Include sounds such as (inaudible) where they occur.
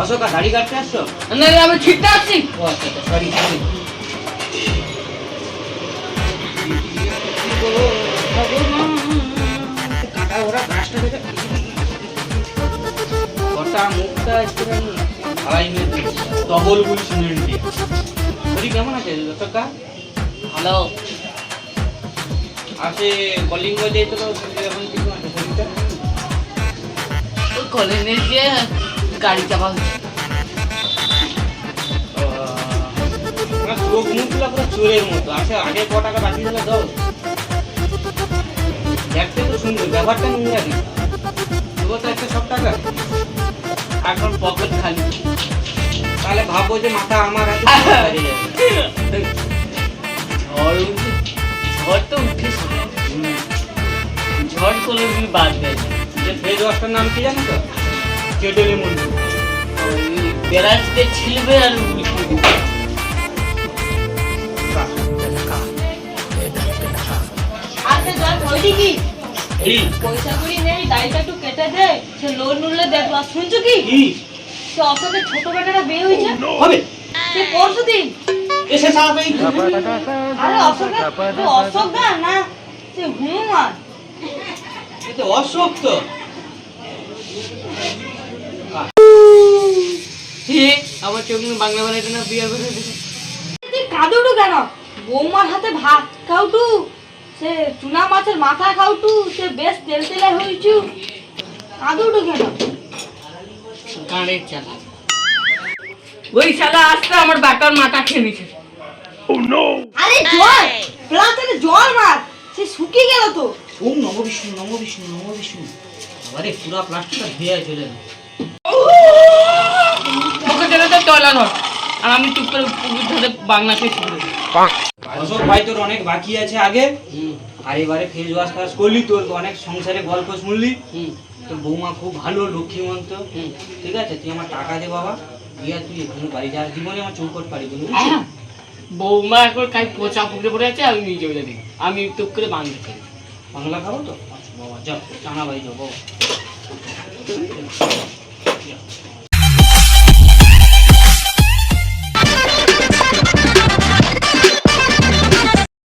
অশোকা দাড়ি কাটতে আসছো? না আমি ঠিকটা আছি ও আচ্ছা সরি সরি কাটা ওরা ব্রাশটা কটা মুখটা ডবল গুল শরীর কেমন আছে অশোকা? ভালো। আছে কলিং বয় দিয়ে তো এখন কিছু আছে শরীরটা? ওই কলেজের যে গাড়ি চাপা হচ্ছে আমার চোখ মুখগুলো পুরো চোরের মতো। আসে আগে ক টাকা বাকি দিলে দাও। দেখতে তো সুন্দর ব্যাপারটা নিয়ে যাবি। তবু তো একটা সব টাকা। এখন পকেট খালি। তাহলে যে মাথা আমার আছে (laughs) ঝড় উঠে ঝড় তো ঝড় বাদ দেয় যে ওয়াশটার নাম কি জানো তো? কেটেলি মন্দির বেড়াতে ছিলবে আর। আচ্ছা পয়সা করি নেই দাড়িটা একটু কেটে দে সে লোন নুলে দেখব শুনছো কি? কি? সে অশোকের ছোট বেটাটা বিয়ে হয়েছে। হবে। সে পরশু দিন। এসে সারাবে আরে অশোক না সে হনুমান এতে অশোক তো। চোখ মুখ বাংলা বানাইতে না বিয়ার তুই কাঁদুটু কেন? বৌমার হাতে ভাত খাউটু সে চুনা মাছের মাথা খাউটু সে বেশ তেল তেলে হয়েছু। কাঁদুটু কেন? গাঁড়ের চালা। ওই শালা আসতে আমার বাটার মাথা খেয়ে নিছে। আরে জল! প্লাস্টারে জল মার সে শুকিয়ে গেল তো। ওম নম বিষ্ণু নম বিষ্ণু নম বিষ্ণু। আরে পুরা প্লাস্টিকটা ধুয়ে চলে না জন্য ধর আর আমি চুপ করে পুকুর ধারে বাংলা খেয়ে শুরু অশোক ভাই তোর অনেক বাকি আছে আগে। আর এবারে ফেস ওয়াশ টাশ করলি তোর অনেক সংসারে গল্প শুনলি তোর বৌমা খুব ভালো লক্ষ্মীমন্ত। ঠিক আছে? তুই আমার টাকা দে বাবা। দিয়ে তুই এখানে বাড়ি যার জীবনে আমার চৌকট পারি বলি বৌমা এখন কাই পচা পুকুরে পড়ে আছে আমি নিজে বলে দিই আমি টুক করে বাংলা খাই বাংলা খাব তো? আচ্ছা বাবা যাও টানা বাড়ি যাও বাবা।